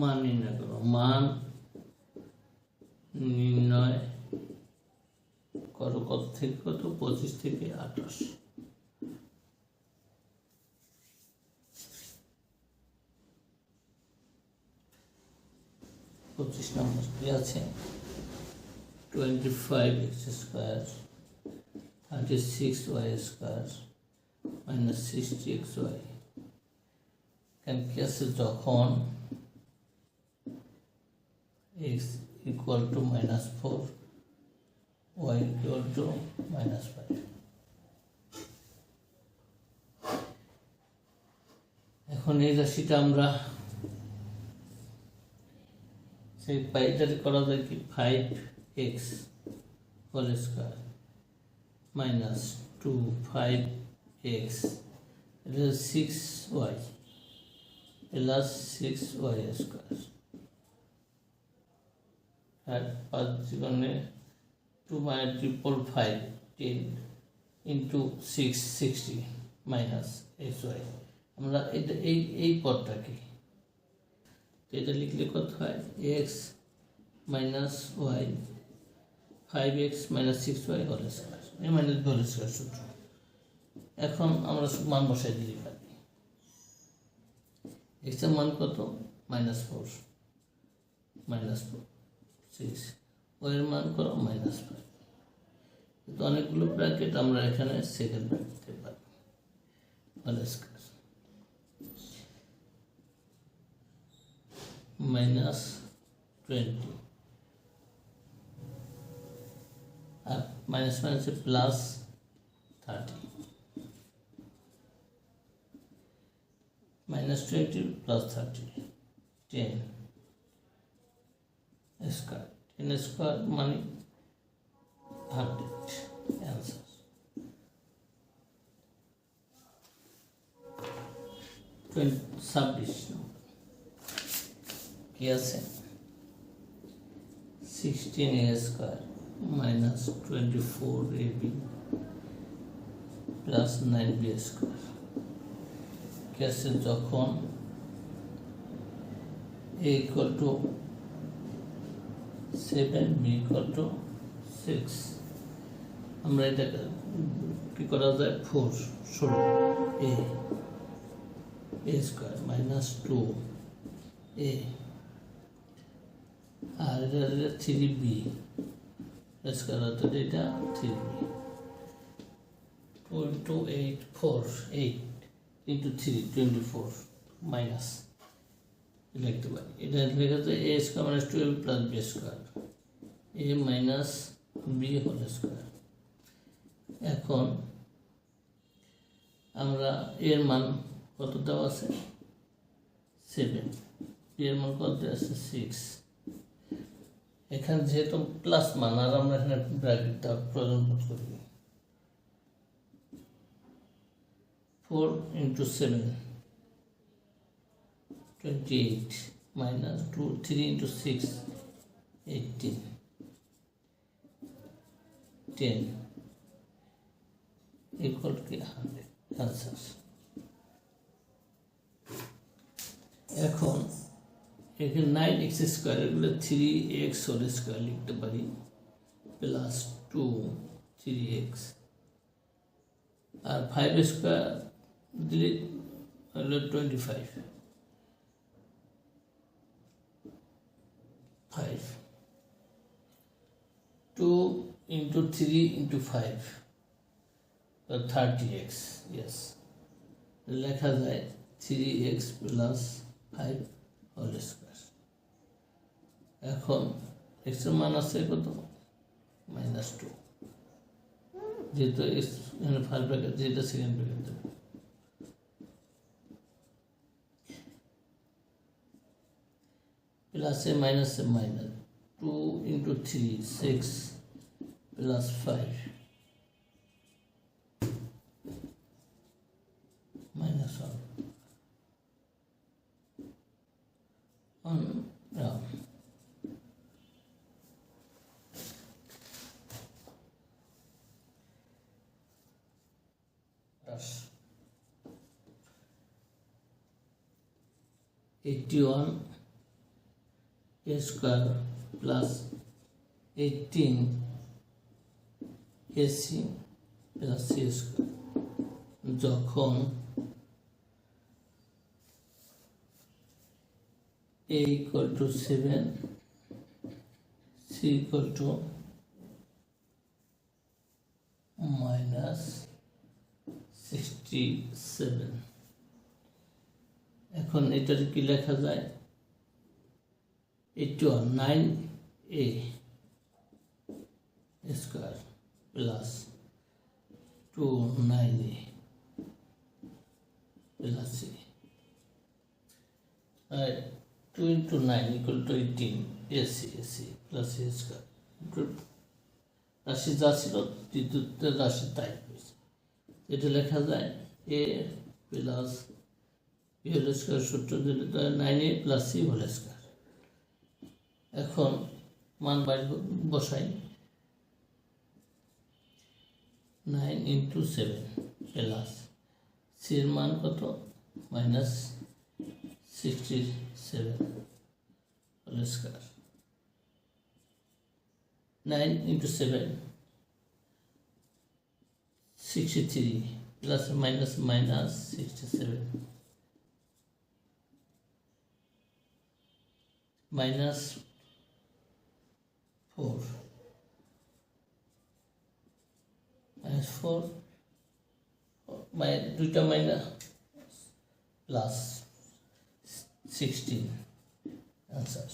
মান নির্ণয় করো মান নির্ণয় করো কত থেকে কত? পঁচিশ থেকে আঠাশ। পঁচিশ নম্বর কি আছে? Twenty five X square thirty six Y square minus sixty X Y কেন কি আছে? যখন X equal to minus four Y equal to minus five এখন এই রাশিটা আমরা সেই পাইটারি করা যায় কি? Five X whole square minus two five X এটা six Y plus six Y square আর পাঁচ জীবনে two minus triple five ten into six sixty minus X Y আমরা এটা, এই এই পদটাকে। এটা লিখলে কত হয়? X minus Y five X minus six Y হল স্কোয়ার এই মাইনাস হল স্কোয়ার সূত্র। এখন আমরা মান বসাই দিতে পারি এক্সের মান কত? Minus four minus four six ওয়ের মান করো মাইনাস ফাইভ কিন্তু অনেকগুলো ব্র্যাকেট আমরা এখানে সেকেন্ড ব্র্যাকেট পারি মাইনাস টোয়েন্টি আর মাইনাস মাইনাসে plus thirty minus twenty plus thirty ten square ten square মানে হান্ড্রেড অ্যান্সার টোয়েন্টি ছাব্বিশ নম্বর কি আছে sixteen A square minus twenty four A B plus nine B square কি আছে যখন A equal to seven B equal to six আমরা এটাকে কী করা যায়? ফোর ষোলো. A A square minus two A আর এটা থ্রি বি স্কোয়ার অর্থাৎ এটা three B two eight four eight into three twenty four minus লিখতে পারি এটা লেখা যায় A square minus twelve plus B square A minus B whole square এখন আমরা এর মান কত দেওয়া আছে? সেভেন এর মান কত আছে? সিক্স এখানে যেহেতু প্লাস মান, আর আমরা এখানে ব্র্যাকেট দেওয়ার প্রয়োজন বোধ করি। Four into seven twenty eight minus two three into six eighteen ten equal কি হান্ড্রেড আনসার এখন এখানে নাইন এক্স স্কোয়ার এগুলো থ্রি এক্স হোল স্কোয়ার লিখতে পারি প্লাস টু থ্রি এক্স আর ফাইভ স্কোয়ার দিলে twenty five two into three into five thirty x yes লেখা যায় three x plus five whole square এখন এক্সের মান আছে কত? মাইনাস টু যেহেতু এক্স ফার্স্ট ব্র্যাকেট যেটা সেকেন্ড ব্র্যাকেট দেবে। প্লাসে মাইনাসে minus two into three six plus 5 minus 1 on round. Plus 81 a square plus 18 ac plus c square যখন a equal to 7 c equal to minus 67 এখন এটার কি লেখা যায়? এইটু nine a square plus two nine a plus c R two into nine equal to eighteen ac ac plus a square রাশি যা ছিল দ্বিতীয় রাশি তাই এটা লেখা যায় a plus b whole square সূত্র দিলে nine a plus c whole square এখন মান বাইর বসাই। নাইন ইন্টু সেভেন প্লাস সির মান কত? Minus sixty seven, whole square. Nine into seven, sixty three, plus minus minus sixty seven, minus four. Minus four দুইটা মাইনাস প্লাস সিক্সটিন আনসার